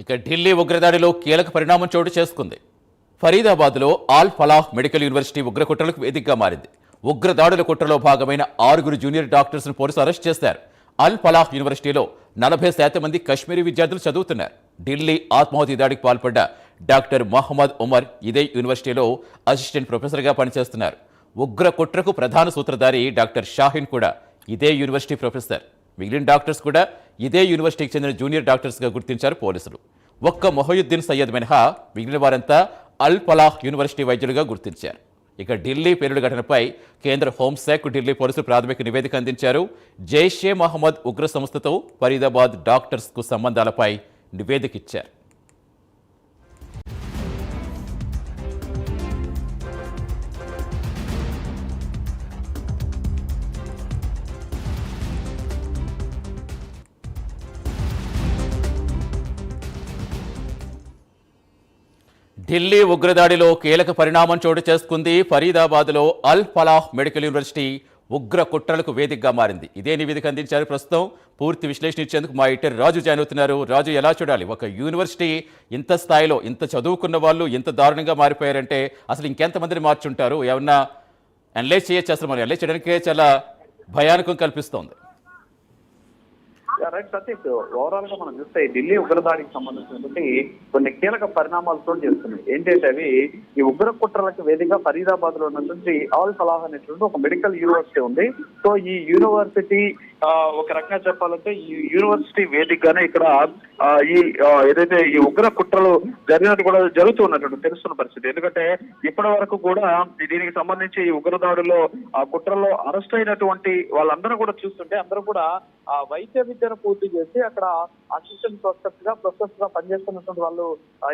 ఇక ఢిల్లీ ఉగ్రదాడిలో కీలక పరిణామం చోటు చేసుకుంది. ఫరీదాబాద్లో ఆల్ ఫలాహ్ మెడికల్ యూనివర్సిటీ ఉగ్రకుట్రలకు వేదికగా మారింది. ఉగ్రదాడుల కుట్రలో భాగమైన ఆరుగురు జూనియర్ డాక్టర్స్ను పోలీసులు అరెస్ట్ చేశారు. అల్ ఫలాహ్ యూనివర్సిటీలో నలభై శాతం మంది కశ్మీరీ విద్యార్థులు చదువుతున్నారు. ఢిల్లీ ఆత్మాహుతి దాడికి పాల్పడ్డ డాక్టర్ మహమ్మద్ ఉమర్ ఇదే యూనివర్సిటీలో అసిస్టెంట్ ప్రొఫెసర్గా పనిచేస్తున్నారు. ఉగ్ర కుట్రకు ప్రధాన సూత్రధారి డాక్టర్ షాహిన్ కూడా ఇదే యూనివర్సిటీ ప్రొఫెసర్. మిగిలిన డాక్టర్స్ కూడా ఇదే యూనివర్సిటీకి చెందిన జూనియర్ డాక్టర్స్గా గుర్తించారు పోలీసులు. ఒక్క మొహయుద్దీన్ సయ్యద్ మినహా మిగిలిన వారంతా అల్ ఫలాహ్ యూనివర్సిటీ వైద్యులుగా గుర్తించారు. ఇక ఢిల్లీ పేలుడు ఘటనపై కేంద్ర హోంశాఖ ఢిల్లీ పోలీసులు ప్రాథమిక నివేదిక అందించారు. జైషే మహమ్మద్ ఉగ్ర సంస్థతో ఫరీదాబాద్ డాక్టర్స్కు సంబంధాలపై నివేదిక ఇచ్చారు. ఢిల్లీ ఉగ్రదాడిలో కీలక పరిణామం చోటు చేసుకుంది. ఫరీదాబాద్లో అల్ ఫలాహ్ మెడికల్ యూనివర్సిటీ ఉగ్ర కుట్రలకు వేదికగా మారింది. ఇదే నివేదిక అందించారు ప్రస్తుతం. పూర్తి విశ్లేషణ ఇచ్చేందుకు మా ఇటర్ రాజు జాయిన్ అవుతున్నారు. రాజు ఎలా చూడాలి? ఒక యూనివర్సిటీ ఇంత స్థాయిలో ఇంత చదువుకున్న వాళ్ళు ఇంత దారుణంగా మారిపోయారంటే అసలు ఇంకెంతమందిని మార్చుంటారు? ఏమన్నా అనలైజ్ చేయొచ్చు అసలు మరి. అనలైజ్ చేయడానికే చాలా భయానకం కల్పిస్తోంది. రైట్ సతీష్ ఓవరాల్గా మనం చూస్తే ఢిల్లీ ఉగ్రదాడికి సంబంధించినటువంటి కొన్ని కీలక పరిణామాలతో చేస్తున్నాయి ఏంటంటే అవి ఈ ఉగ్ర కుట్రలకు వేదిక ఫరీదాబాద్లో ఉన్నటువంటి ఆల్ ఫలాహ్ అనేటువంటి ఒక మెడికల్ యూనివర్సిటీ ఉంది. సో ఈ యూనివర్సిటీ ఆ, ఒక రకంగా చెప్పాలంటే ఈ యూనివర్సిటీ వేదికగానే ఇక్కడ ఆ, ఈ ఏదైతే ఈ ఉగ్ర కుట్రలు జరిగినట్టు కూడా జరుగుతున్నటువంటి తెలుస్తున్న పరిస్థితి. ఎందుకంటే ఇప్పటి వరకు కూడా దీనికి సంబంధించి ఈ ఉగ్రదాడులో ఆ కుట్రలో అరెస్ట్ అయినటువంటి వాళ్ళందరూ కూడా చూస్తుంటే అందరూ కూడా వైద్య విద్యను పూర్తి చేసి అక్కడ అసిస్టెంట్ ప్రొఫెసర్స్గా ప్రొఫెసర్స్గా పనిచేస్తున్నటువంటి వాళ్ళు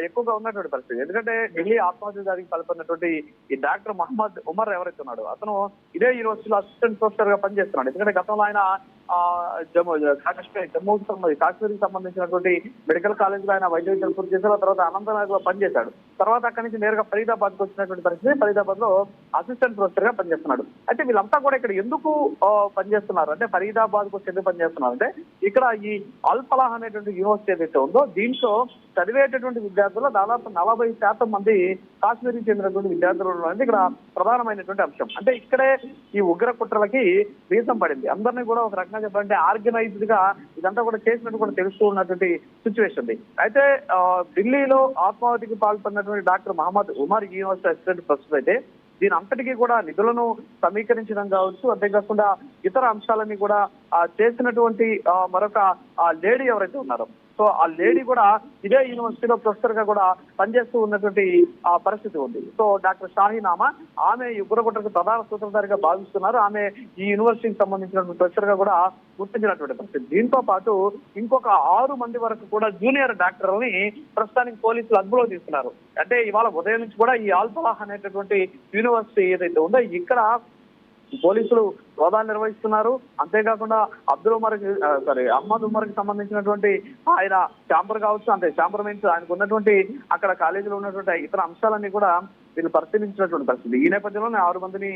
ఎక్కువగా ఉన్నటువంటి పరిస్థితి. ఎందుకంటే ఢిల్లీ ఆత్మహత్య దానికి కలిపినటువంటి ఈ డాక్టర్ మహమ్మద్ ఉమర్ ఎవరైతే ఉన్నాడు అతను ఇదే యూనివర్సిటీలో అసిస్టెంట్ ప్రొఫెసర్గా పనిచేస్తున్నాడు. ఎందుకంటే గతంలో ఆయన జమ్మూ కాశ్మీర్ జమ్మూకి సంబంధించి కాశ్మీర్కి సంబంధించినటువంటి మెడికల్ కాలేజ్లో ఆయన వైద్య విద్యలు పూర్తి చేశారు. ఆ తర్వాత అనంతనాగ్లో పనిచేశాడు. తర్వాత అక్కడి నుంచి నేరుగా ఫరీదాబాద్కు వచ్చినటువంటి పరిస్థితి ఫరీదాబాద్లో అసిస్టెంట్ ప్రొఫెసర్గా పనిచేస్తున్నాడు. అయితే వీళ్ళంతా కూడా ఇక్కడ ఎందుకు పనిచేస్తున్నారు? అంటే ఫరీదాబాద్కు ఎందుకు పనిచేస్తున్నారు? అంటే ఇక్కడ ఈ అల్ ఫలాహ్ అనేటువంటి యూనివర్సిటీ ఏదైతే ఉందో దీంట్లో చదివేటటువంటి విద్యార్థుల్లో దాదాపు నలభై శాతం మంది కాశ్మీర్కి చెందినటువంటి విద్యార్థులు అనేది ఇక్కడ ప్రధానమైనటువంటి అంశం. అంటే ఇక్కడే ఈ ఉగ్ర కుట్రలకి బీజం పడింది. అందరినీ కూడా ఒక రకంగా చెప్పాలంటే ఆర్గనైజ్డ్గా ఇదంతా కూడా చేసినట్టు కూడా తెలుస్తూ ఉన్నటువంటి సిచ్యువేషన్ ఉంది అయితే ఆ, ఢిల్లీలో ఆత్మాహుతికి పాల్పడినటువంటి doctor Mohammed Umar university assistant professor అయితే దీని అంతటికీ కూడా నిధులను సమీకరించడం కావచ్చు. అంతేకాకుండా ఇతర అంశాలన్నీ కూడా చేసినటువంటి మరొక లేడీ ఎవరైతే ఉన్నారో సో ఆ లేడీ కూడా ఇదే యూనివర్సిటీలో ప్రొఫెసర్గా కూడా పనిచేస్తూ ఉన్నటువంటి ఆ పరిస్థితి ఉంది. సో డాక్టర్ షాహీనామా ఆమె ఈ ఉగ్రకుట్రకు ప్రధాన సూత్రధారిగా భావిస్తున్నారు. ఆమె ఈ యూనివర్సిటీకి సంబంధించినటువంటి ప్రొఫెసర్గా కూడా గుర్తించినటువంటి పరిస్థితి. దీంతో పాటు ఇంకొక ఆరు మంది వరకు కూడా జూనియర్ డాక్టర్లని ప్రస్తుతానికి పోలీసులు అదుపులో తీసుకున్నారు. అంటే ఇవాళ ఉదయం నుంచి కూడా ఈ ఆల్ఫలాహ్ అనేటటువంటి యూనివర్సిటీ ఏదైతే ఉందో ఇక్కడ పోలీసులు సోదాలు నిర్వహిస్తున్నారు. అంతేకాకుండా అబ్దుల్ ఉమర్ సారీ అహ్మద్ ఉమర్కి సంబంధించినటువంటి ఆయన ఛాంబర్ కావచ్చు అంటే ఛాంబర్ మీన్స్ ఆయనకు ఉన్నటువంటి అక్కడ కాలేజీలో ఉన్నటువంటి ఇతర అంశాలన్నీ కూడా వీళ్ళు పరిశీలించినటువంటి పరిస్థితి. ఈ నేపథ్యంలోనే ఆరు మందిని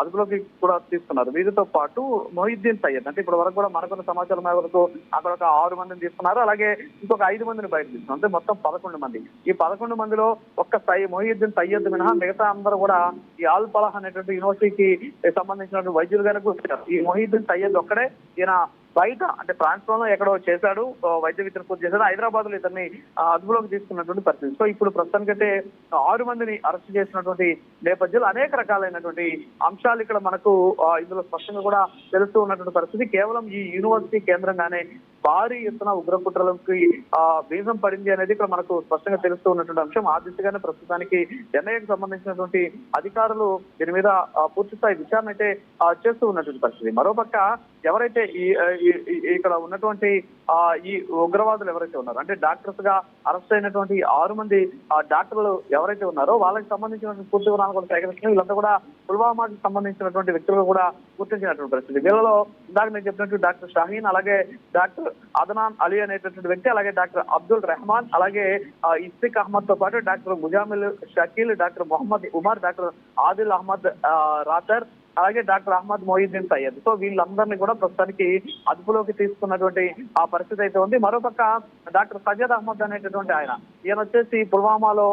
అదుపులోకి కూడా తీసుకున్నారు. వీరితో పాటు మొహిద్దీన్ సయ్యద్ అంటే ఇప్పటి వరకు కూడా మనకున్న సమాచారం వరకు అక్కడ ఒక ఆరు మందిని తీసుకున్నారు. అలాగే ఇంకొక ఐదు మందిని బయట తీసుకున్నారు. అంటే మొత్తం పదకొండు మంది. ఈ పదకొండు మందిలో ఒక్క సై మొహిద్దీన్ సయ్యద్ మినహా మిగతా అందరూ కూడా ఈ ఆల్ పలహ్ అనేటువంటి యూనివర్సిటీకి సంబంధించినటువంటి వైద్యులుగానే కూర్చున్నారు. ఈ మొహిద్దీన్ సయ్యద్ ఒక్కడే ఈయన బయట అంటే ప్రాంతంలో ఎక్కడో చేశాడు వైద్య విద్యను పూర్తి చేశాడు హైదరాబాద్లో ఇతన్ని అదుపులోకి తీసుకున్నటువంటి పరిస్థితి. సో ఇప్పుడు ప్రస్తుతానికైతే ఆరు మందిని అరెస్ట్ చేసినటువంటి నేపథ్యంలో అనేక రకాలైనటువంటి అంశాలు ఇక్కడ మనకు ఇందులో స్పష్టంగా కూడా తెలుస్తూ ఉన్నటువంటి పరిస్థితి. కేవలం ఈ యూనివర్సిటీ కేంద్రంగానే భారీ ఎత్తున ఉగ్రకుట్రలకి ఆ, బీజం పడింది అనేది ఇక్కడ మనకు స్పష్టంగా తెలుస్తూ ఉన్నటువంటి అంశం. ఆ దిశగానే ప్రస్తుతానికి ఎన్ఐఏకి సంబంధించినటువంటి అధికారులు దీని మీద పూర్తి స్థాయి విచారణ అయితే చేస్తూ ఉన్నటువంటి పరిస్థితి. మరోపక్క ఎవరైతే ఈ ఇక్కడ ఉన్నటువంటి ఆ ఈ ఉగ్రవాదులు ఎవరైతే ఉన్నారో అంటే డాక్టర్స్గా అరెస్ట్ అయినటువంటి ఆరు మంది డాక్టర్లు ఎవరైతే ఉన్నారో వాళ్ళకి సంబంధించినటువంటి పూర్తి వివరాలు కూడా సేకరించిన వీళ్ళంతా కూడా పుల్వామాకి సంబంధించినటువంటి వ్యక్తులు కూడా గుర్తించినటువంటి పరిస్థితి. వీళ్ళలో ఇందాక నేను చెప్పినట్టు డాక్టర్ షాహీన్ అలాగే డాక్టర్ అదనాన్ అలీ అనేటటువంటి వ్యక్తి అలాగే డాక్టర్ అబ్దుల్ రెహమాన్ అలాగే ఇస్తిక్ అహ్మద్తో పాటు doctor Muzamil Shakeel doctor Mohammed Umar doctor Adil Ahmed Rather అలాగే డాక్టర్ అహ్మద్ మొయిద్దీన్ సయ్యద్. సో వీళ్ళందరినీ కూడా ప్రస్తుతానికి అదుపులోకి తీసుకున్నటువంటి ఆ పరిస్థితి అయితే ఉంది. మరోపక్క డాక్టర్ సజద్ అహ్మద్ అనేటటువంటి ఆయన ఈయన వచ్చేసి పుల్వామాలో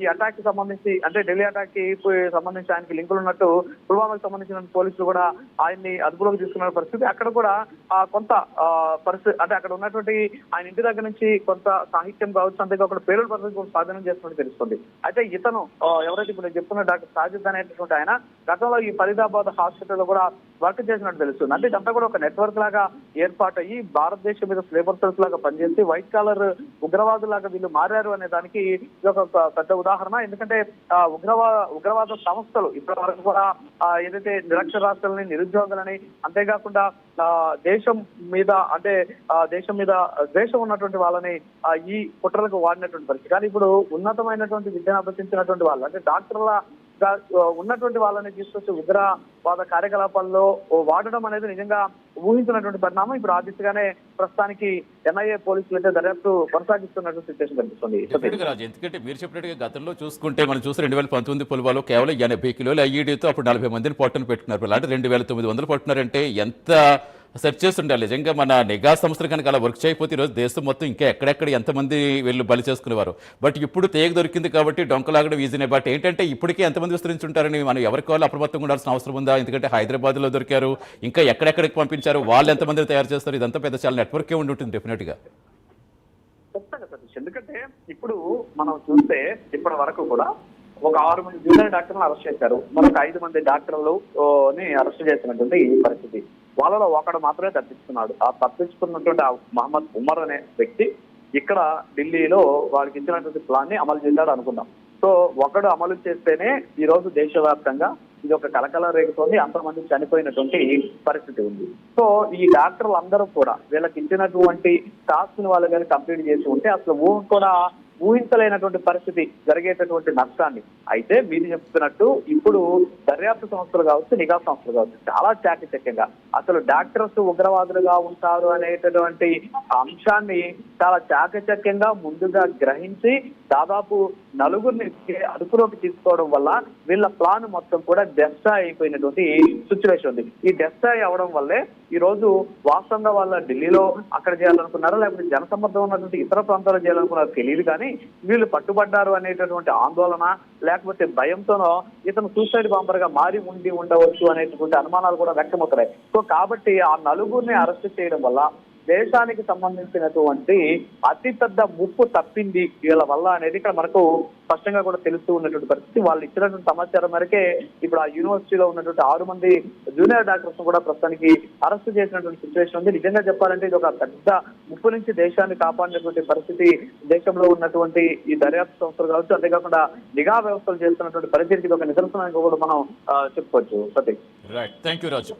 ఈ అటాక్కి సంబంధించి అంటే ఢిల్లీ అటాక్కి సంబంధించి ఆయనకి లింకులు ఉన్నట్టు పుల్వామాకి సంబంధించిన పోలీసులు కూడా ఆయన్ని అదుపులోకి తీసుకున్న పరిస్థితి. అక్కడ కూడా ఆ, కొంత ఆ, పరిస్థితి అంటే అక్కడ ఉన్నటువంటి ఆయన ఇంటి దగ్గర నుంచి కొంత సాహిత్యం కావచ్చు అక్కడ పేరు పరిస్థితి స్వాధీనం చేస్తున్నట్టు తెలుస్తుంది. అయితే ఇతను ఎవరైతే ఇప్పుడు చెప్తున్న డాక్టర్ సాజిద్ అనేటటువంటి ఆయన గతంలో ఈ ఫరీదాబాద్ హాస్పిటల్లో కూడా వర్క్ చేసినట్టు తెలుస్తుంది. అంటే ఇదంతా కూడా ఒక నెట్వర్క్ లాగా ఏర్పాటు అయ్యి భారతదేశం మీద స్లేబర్ సెల్స్ లాగా పనిచేసి వైట్ కాలర్ ఉగ్రవాదులాగా వీళ్ళు మారారు అనే దానికి ఇది ఒక పెద్ద ఉదాహరణ. ఎందుకంటే ఉగ్రవాద ఉగ్రవాద సంస్థలు ఇప్పటి వరకు కూడా ఏదైతే నిరక్షరాస్యులని నిరుద్యోగులని అంతేకాకుండా దేశం మీద అంటే దేశం మీద ద్వేషం ఉన్నటువంటి వాళ్ళని ఈ కుట్రలకు వాడినటువంటి పరిస్థితి. కానీ ఇప్పుడు ఉన్నతమైనటువంటి విద్యను అభ్యసించినటువంటి వాళ్ళు అంటే డాక్టర్ల ఉన్నటువంటి వాళ్ళని తీసుకొచ్చి ఉగ్రవాద కార్యకలాపాల్లో వాడడం అనేది నిజంగా ఊహించినటువంటి పరిణామం. ఇప్పుడు ఆ దిశగానే ప్రస్తుతానికి ఎన్ఐఏ పోలీసులు అయితే దర్యాప్తు కొనసాగిస్తున్నటువంటి సిచ్యువేషన్ కనిపిస్తుంది. రాజు ఎందుకంటే మీరు చెప్పినట్టుగా గతంలో చూసుకుంటే మనం చూసి రెండు వేల పంతొమ్మిది పుల్వాలో కేవలం ఎనభై కిలోల ఐఈడీతో అప్పుడు నలభై మందిని పొట్టను పెట్టుకున్నారు. అలాంటి రెండు వేల తొమ్మిది వందలు పట్టున్నారంటే ఎంత సెర్చ్ చేస్తుండాలి నిజంగా మన నిఘా సంస్థలు కనుక అలా వర్క్ చేయకపోతే ఈరోజు దేశం మొత్తం ఇంకా ఎక్కడెక్కడ ఎంతమంది వీళ్ళు బలి చేసుకునేవారు. బట్ ఇప్పుడు తేగ దొరికింది కాబట్టి డొంకలాగడం ఈజీనే బట్ ఏంటంటే ఇప్పటికే ఎంతమంది విస్తరించి ఉంటారని మనం ఎవరికి వాళ్ళు అప్రమత్తంగా ఉండాల్సిన అవసరం ఉందా? ఎందుకంటే హైదరాబాద్లో దొరికారు ఇంకా ఎక్కడెక్కడికి పంపించారు వాళ్ళు ఎంతమందిని తయారు చేస్తారు? ఇదంతా పెద్ద చాలా నెట్వర్కే ఉండి ఉంటుంది డెఫినెట్గా ఎందుకంటే ఇప్పుడు మనం చూస్తే ఇప్పటి వరకు కూడా ఒక ఆరు మంది జూనియర్ డాక్టర్లను అరెస్ట్ చేశారు. మరొక ఐదు మంది డాక్టర్లు అరెస్ట్ చేసినటువంటి ఈ పరిస్థితి. వాళ్ళలో ఒకడు మాత్రమే తప్పించుకున్నాడు ఆ తప్పించుకున్నటువంటి ఆ మహమ్మద్ ఉమర్ అనే వ్యక్తి ఇక్కడ ఢిల్లీలో వారికి ఇచ్చినటువంటి ప్లాన్ని అమలు చేశాడు అనుకుందాం. సో ఒకడు అమలు చేస్తేనే ఈ రోజు దేశవ్యాప్తంగా ఇది ఒక కలకల రేగుతోంది అంతమంది చనిపోయినటువంటి పరిస్థితి ఉంది. సో ఈ డాక్టర్లు అందరూ కూడా వీళ్ళకి ఇచ్చినటువంటి టాస్క్ని వాళ్ళు కానీ కంప్లీట్ చేసి ఉంటే అసలు ఊహ కూడా ఊహించలేనటువంటి పరిస్థితి జరిగేటటువంటి నష్టాన్ని. అయితే మీరు చెప్తున్నట్టు ఇప్పుడు దర్యాప్తు సంస్థలు కావచ్చు నిఘా సంస్థలు కావచ్చు చాలా చాకచక్యంగా అసలు డాక్టర్స్ ఉగ్రవాదులుగా ఉంటారు అనేటటువంటి అంశాన్ని చాలా చాకచక్యంగా ముందుగా గ్రహించి దాదాపు నలుగురిని అదుపులోకి తీసుకోవడం వల్ల వీళ్ళ ప్లాన్ మొత్తం కూడా డెస్ట్రాయ్ అయిపోయినటువంటి సిచ్యువేషన్ ఉంది. ఈ డెస్ట్రాయ్ అవడం వల్లే ఈ రోజు వాస్తవంగా వాళ్ళ ఢిల్లీలో అక్కడ చేయాలనుకున్నారా? లేకపోతే జనసమ్మర్దం ఉన్నటువంటి ఇతర ప్రాంతాల్లో చేయాలనుకున్నారో? తెలియదు కానీ వీళ్ళు పట్టుబడ్డారు అనేటటువంటి ఆందోళన లేకపోతే భయంతోనో ఇతను సూసైడ్ బాంబర్గా మారి ఉండి ఉండవచ్చు అనేటటువంటి అనుమానాలు కూడా వ్యక్తమవుతున్నాయి. సో కాబట్టి ఆ నలుగురిని అరెస్ట్ చేయడం వల్ల దేశానికి సంబంధించినటువంటి అతిపెద్ద ముప్పు తప్పింది వీళ్ళ వల్ల అనేది ఇక్కడ మనకు స్పష్టంగా కూడా తెలుస్తూ ఉన్నటువంటి పరిస్థితి. వాళ్ళు ఇచ్చినటువంటి సమాచారం మేరకే ఇప్పుడు ఆ యూనివర్సిటీలో ఉన్నటువంటి ఆరు మంది జూనియర్ డాక్టర్స్ కూడా ప్రస్తుతానికి అరెస్ట్ చేసినటువంటి సిచ్యువేషన్ ఉంది. నిజంగా చెప్పాలంటే ఇది ఒక పెద్ద ముప్పు నుంచి దేశాన్ని కాపాడినటువంటి పరిస్థితి దేశంలో ఉన్నటువంటి ఈ దర్యాప్తు సంస్థలు కావచ్చు అంతేకాకుండా నిఘా వ్యవస్థలు చేస్తున్నటువంటి పరిస్థితికి ఒక నిదర్శనానికి కూడా మనం చెప్పుకోవచ్చు. Satish right thank you Raju